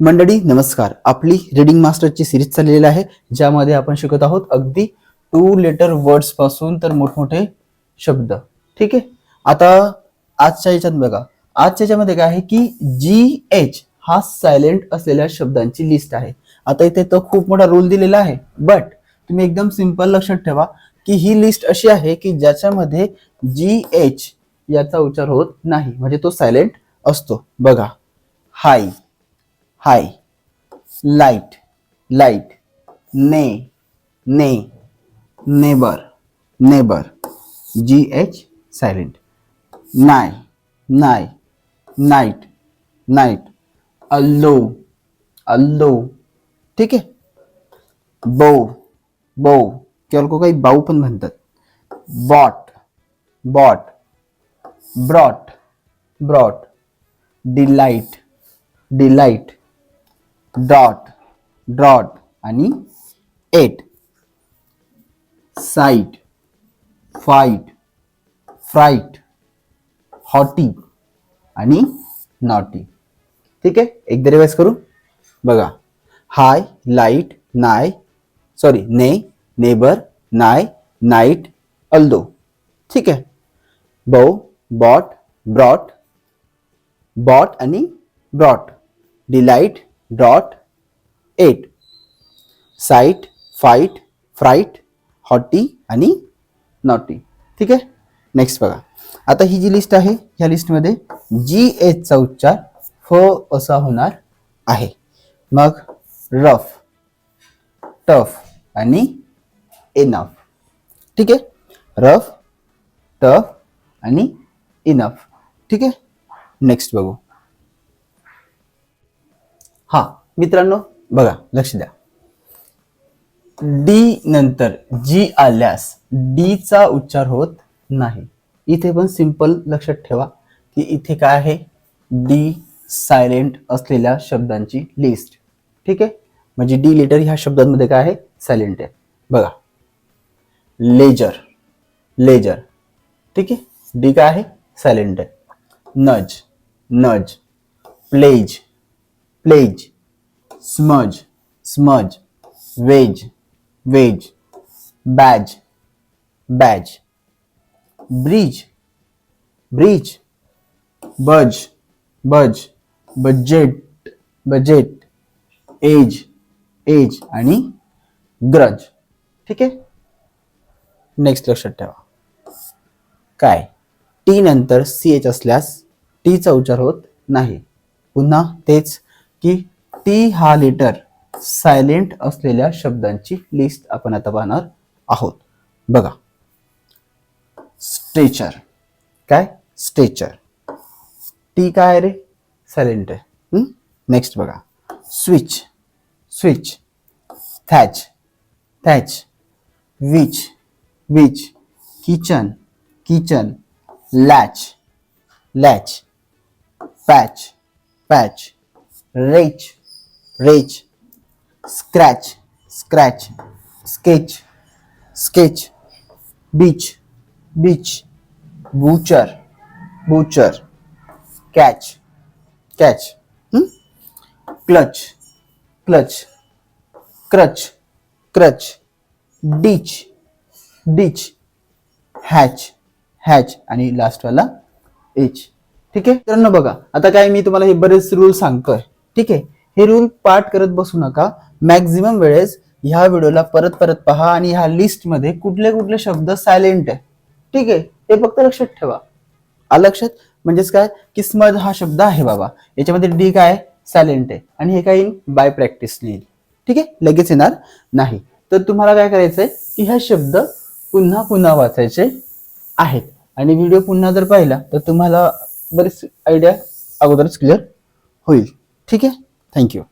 मंडळी नमस्कार. आपली रिडिंग मास्टरची सिरीज चाललेली आहे ज्यामध्ये आपण शिकत आहोत अगदी टू लेटर वर्ड्सपासून तर मोठमोठे शब्द. ठीक आहे? आता आजच्या याच्यात बघा. आजच्या याच्यामध्ये काय आहे की जी एच हा सायलेंट असलेल्या शब्दांची लिस्ट आहे. आता इथे तो खूप मोठा रूल दिलेला आहे बट तुम्ही एकदम सिंपल लक्षात ठेवा की ही लिस्ट अशी आहे की ज्याच्यामध्ये जी एच याचा उच्चार होत नाही. म्हणजे तो सायलेंट असतो. बघा. हाय हाय, लाइट लाईट ने ने, neighbour neighbour, G H silent nigh nigh night night अल्लो अल्लो, ठीक आहे बो बो किंवा लोक काही बाऊ पण म्हणतात. Bought bought, brought brought delight delight dot drought आणि eight. Sight fight fright haughty आणि नॉटी. ठीक आहे? एकदा रिवाईज करू? बघा. High light nigh sorry neigh neighbour nigh night although. ठीक आहे? बो बॉट ब्रॉट बॉट आणि brought. Delight dot eight. Sight fight fright haughty आणि नॉटी. ठीक आहे? नेक्स्ट बघा. आता ही जी लिस्ट आहे ह्या लिस्टमध्ये जी एचचा उच्चार फ असा होणार आहे. मग रफ टफ आणि इनफ ठीक आहे? रफ टफ आणि इनफ ठीक आहे? नेक्स्ट बघू. हा मित्रांनो बघा लक्ष द्या. डी नंतर जी आल्यास डी चा उच्चार होत नाही. इथे पण सिंपल लक्षात ठेवा की इथे काय आहे? डी सायलेंट असलेल्या शब्दांची लिस्ट ठीक आहे? म्हणजे डी लेटर ह्या शब्दांमध्ये काय आहे? सायलेंट आहे. बघा. लेजर लेजर ठीक आहे? डी काय आहे? सायलेंट आहे. Nudge nudge pledge pledge smudge smudge wedge wedge badge badge bridge bridge budge budge budget budget edge edge आणि ग्रज ठीक आहे? नेक्स्ट लक्षात ठेवा. काय? टी नंतर सी एच असल्यास टीचा उच्चार होत नाही. पुन्हा तेच की टी हा लेटर सायलेंट असलेल्या शब्दांची लिस्ट आपण आता पाहणार आहोत. बघा. स्ट्रेचर. काय? स्ट्रेचर. टी काय रे? सायलेंट आहे. नेक्स्ट बघा. Switch switch thatch thatch which which kitchen kitchen latch latch patch patch retch retch scratch scratch sketch sketch beach beach butcher butcher catch catch clutch clutch crutch crutch ditch ditch hatch hatch आणि लास्टवाला H ठीक आहे? मित्रांनो बघा. आता काय मी तुम्हाला हे बरेच रूल सांगतोय. ठीक आहे? हे रूल पाठ करत बसू नका. मॅक्झिमम वेळेस ह्या व्हिडिओला परत परत पहा आणि ह्या लिस्टमध्ये कुठले कुठले शब्द सायलेंट आहे. ठीक आहे? ते फक्त लक्षात ठेवा. आलं लक्षात? म्हणजेच काय? की स्मज हा शब्द आहे बाबा. याच्यामध्ये डी काय? सायलेंट आहे. आणि हे काय येईल बाय प्रॅक्टिस येईल ठीक आहे? लगेच येणार नाही. तर तुम्हाला काय करायचंय? की हे शब्द पुन्हा पुन्हा वाचायचे आहेत. आणि व्हिडिओ पुन्हा जर पाहिला तर तुम्हाला बरीच आयडिया अगोदरच क्लिअर होईल. ठीक आहे? थँक्यू